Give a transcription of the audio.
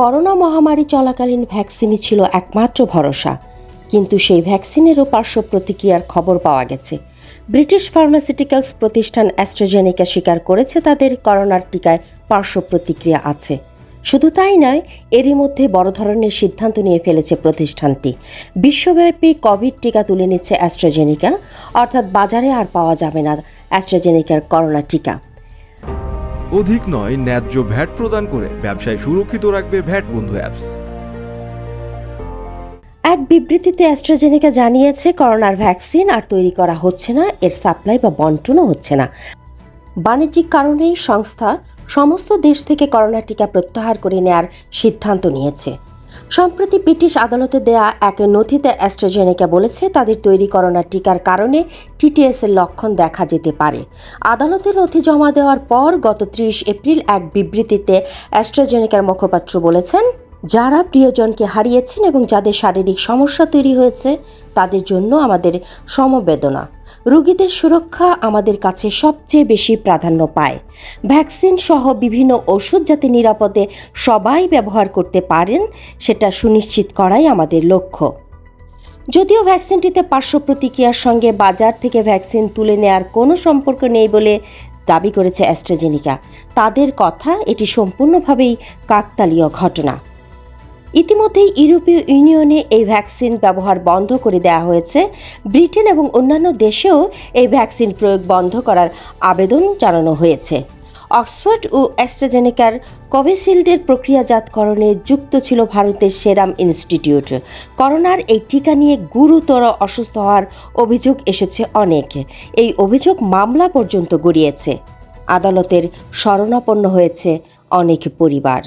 Corona মহামারী চলাকালীন ভ্যাকসিনই ছিল একমাত্র ভরসা। কিন্তু সেই ভ্যাকসিনেরও পার্শ্ব প্রতিক্রিয়ার খবর পাওয়া গেছে। ব্রিটিশ ফার্মাসিউটিক্যালস প্রতিষ্ঠান অ্যাস্ট্রোজেনিকা স্বীকার করেছে তাদের করোনার টিকায় পার্শ্ব প্রতিক্রিয়া আছে। শুধু তাই নয়, এরই মধ্যে বড় ধরনের সিদ্ধান্ত নিয়ে ফেলেছে প্রতিষ্ঠানটি। বিশ্বব্যাপী কোভিড টিকা তুলে নিচ্ছে অ্যাস্ট্রাজেনিকা, অর্থাৎ বাজারে আর পাওয়া যাবে না অ্যাস্ট্রাজেনিকার করোনা টিকা। অধিক নয়, ন্যায্য ভ্যাট প্রদান করে ব্যবসায় সুরক্ষিত রাখবে ভ্যাট বন্ধু অ্যাপস। এক বিবৃতিতে অ্যাস্ট্রাজেনিকা জানিয়েছে, করোনার ভ্যাকসিন আর তৈরি করা হচ্ছে না, এর সাপ্লাই বা বন্টনও হচ্ছে না। বাণিজ্যিক কারণেই সংস্থা সমস্ত দেশ থেকে করোনা টিকা প্রত্যাহার করে নেয়ার সিদ্ধান্ত নিয়েছে। সম্প্রতি ব্রিটিশ আদালতে দেয়া এক নথিতে অ্যাস্ট্রাজেনেকা বলেছে তাদের তৈরি করোনা টিকার কারণে টিটিএস এর লক্ষণ দেখা যেতে পারে। আদালতে নথি জমা দেওয়ার পর গত ত্রিশ এপ্রিল এক বিবৃতিতে অ্যাস্ট্রাজেনেকার মুখপাত্র বলেছেন, যারা প্রিয়জনকে হারিয়েছেন এবং যাদের শারীরিক সমস্যা তৈরি হয়েছে, তাদের জন্য আমাদের সমবেদনা। রোগীদের সুরক্ষা আমাদের কাছে সবচেয়ে বেশি প্রাধান্য পায়। ভ্যাকসিন সহ বিভিন্ন ওষুধ যাতে নিরাপদে সবাই ব্যবহার করতে পারেন, সেটা সুনিশ্চিত করাই আমাদের লক্ষ্য। যদিও ভ্যাকসিনটিতে পার্শ্ব প্রতিক্রিয়ার সঙ্গে বাজার থেকে ভ্যাকসিন তুলে নেওয়ার কোনো সম্পর্ক নেই বলে দাবি করেছে অ্যাস্ট্রাজেনিকা। তাদের কথা এটি সম্পূর্ণভাবেই কাকতালীয় ঘটনা। ইতিমধ্যেই ইউরোপীয় ইউনিয়নে এই ভ্যাকসিন ব্যবহার বন্ধ করে দেওয়া হয়েছে। ব্রিটেন এবং অন্যান্য দেশেও এই ভ্যাকসিন প্রয়োগ বন্ধ করার আবেদন জানানো হয়েছে। অক্সফোর্ড ও অ্যাস্ট্রাজেনেকার কোভিশিল্ডের প্রক্রিয়াজাতকরণে যুক্ত ছিল ভারতের সেরাম ইনস্টিটিউট। করোনার এই টিকা নিয়ে গুরুতর অসুস্থ হওয়ার অভিযোগ এসেছে অনেক। এই অভিযোগ মামলা পর্যন্ত গড়িয়েছে। আদালতের শরণাপন্ন হয়েছে অনেক পরিবার।